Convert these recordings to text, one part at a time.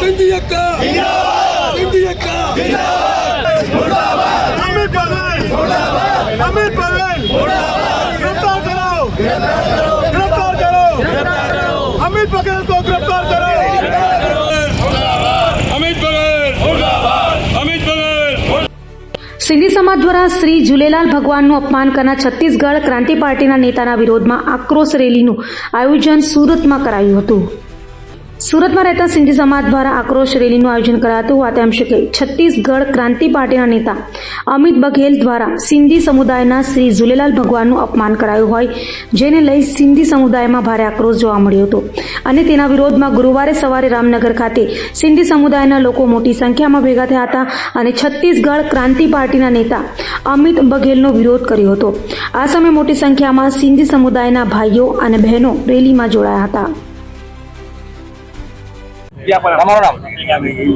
సింధి యొక్క సింధి యొక్క అమిత్ పవన్ అమిత్ పవన్ గిరఫ్తార్ కరో గిరఫ్తార్ కరో అమిత్ పవన్ తో గిరఫ్తార్ కరో સિંધી સમાજ દ્વારા શ્રી ઝુલેલાલ ભગવાનનું અપમાન કરનાર છત્તીસગઢ ક્રાંતિ પાર્ટીના નેતાના વિરોધમાં આક્રોશ રેલીનું આયોજન સુરતમાં કરાયું હતું સુરતમાં રહેતા સિંધી સમાજ દ્વારા આક્રોશ રેલીનું આયોજન કરાતું હોવા તેમ શકે છત્તીસગઢ ક્રાંતિ પાર્ટીના નેતા અમિત બઘેલ દ્વારા સિંધી સમુદાયના શ્રી ઝૂલેલાલ ભગવાનનું અપમાન કરાયું હોય, જેને લઈ સિંધી સમુદાયમાં ભારે આક્રોશ જોવા મળ્યો હતો. અને તેના વિરોધમાં ગુરુવારે સવારે રામનગર ખાતે સિંધી સમુદાયના લોકો મોટી સંખ્યામાં ભેગા થયા હતા અને છત્તીસગઢ ક્રાંતિ પાર્ટીના નેતા અમિત બઘેલનો વિરોધ કર્યો હતો. આ સમયે મોટી સંખ્યામાં સિંધી સમુદાયના ભાઈઓ અને બહેનો રેલીમાં જોડાયા હતા.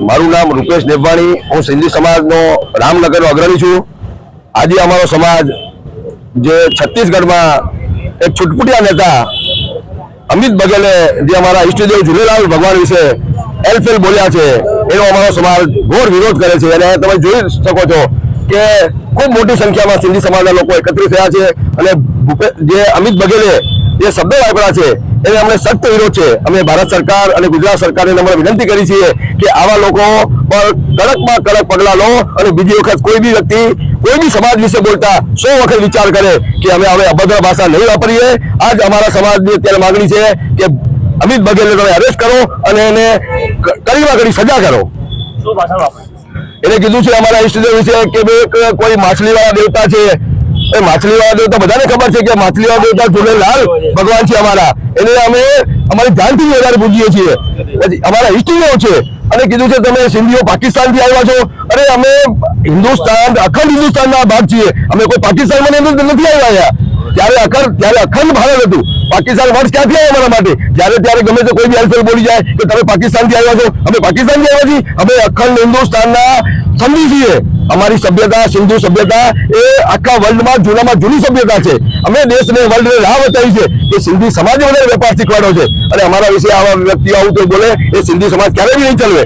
મારું નામ રૂપેશ નેવાણી હું સિંધી સમાજનો રામનગરનો અગ્રણી છું. આજે અમારો સમાજ જે છત્તીસગઢમાં એક છુટપુટિયા નેતા અમિત બઘેલે જે અમારા ઈષ્ટદેવ ઝૂલેલાલ ભગવાન વિશે એલફેલ બોલ્યા છે, એનો અમારો સમાજ ઘોર વિરોધ કરે છે. અને તમે જોઈ શકો છો કે ખૂબ મોટી સંખ્યામાં સિંધી સમાજના લોકો એકત્રિત થયા છે. અને જે અમિત બઘેલે જે શબ્દો વાપર્યા છે. એને અમને સખ્ત વિરોધ છે. અમે ભારત સરકાર અને ગુજરાત સરકારને નમ્ર વિનંતી કરી છીએ કે આવા લોકો પર કડકમાં કડક પગલાં લો અને બીજી વખત કોઈ બી વ્યક્તિ કોઈ બી સમાજ વિશે બોલતા સો વખત વિચાર કરે કે અમે હવે અભદ્ર ભાષા નહીં વાપરીએ. આજ અમારા સમાજની અત્યારે માગણી છે કે અમિત બઘેલને તમે અરેસ્ટ કરો અને એને કડીમાં કડી સજા કરો. એને કીધું છે અમારા ઈષ્ટદેવ વિશે કે કોઈ માછલીવાળા દેવતા છે. એ માછલીવાળા દેવતા, બધાને ખબર છે કે માછલીવાળા દેવતા ઝૂલેલાલ ભગવાન છે અમારા. એને અમે અમારી જાનથી વધારે પૂજીએ છીએ. અમારા હિસ્ટ્રીઓ છે. અને કીધું છે તમે સિંધીઓ પાકિસ્તાનથી આવ્યા છો. અરે અમે હિન્દુસ્તાન, અખંડ હિન્દુસ્તાનના ભાગ છીએ. અમે કોઈ પાકિસ્તાનમાં નથી આવ્યા ત્યારે અખંડ ત્યારે અખંડ ભારત હતું. પાકિસ્તાન વર્ષ ક્યાંથી આવ્યા અમારા માટે? જ્યારે, ત્યારે ગમે તે કોઈ બી હેલ્પર બોલી જાય કે તમે પાકિસ્તાનથી આવ્યા છો. અમે પાકિસ્તાનથી આવ્યા છીએ. અમે અખંડ હિન્દુસ્તાનના સમજી છીએ. અમારી સભ્યતા, સિંધુ સભ્યતા એ આખા વર્લ્ડમાં જૂનામાં જૂની સભ્યતા છે. અમે દેશને, વર્લ્ડને રાહ બતાવી છે કે સિંધી સમાજે વધારે વેપાર શીખવાડો છે. અને અમારા વિશે આવા વ્યક્તિ આવું તો બોલે, એ સિંધી સમાજ ક્યારેય બી નહીં ચલવે.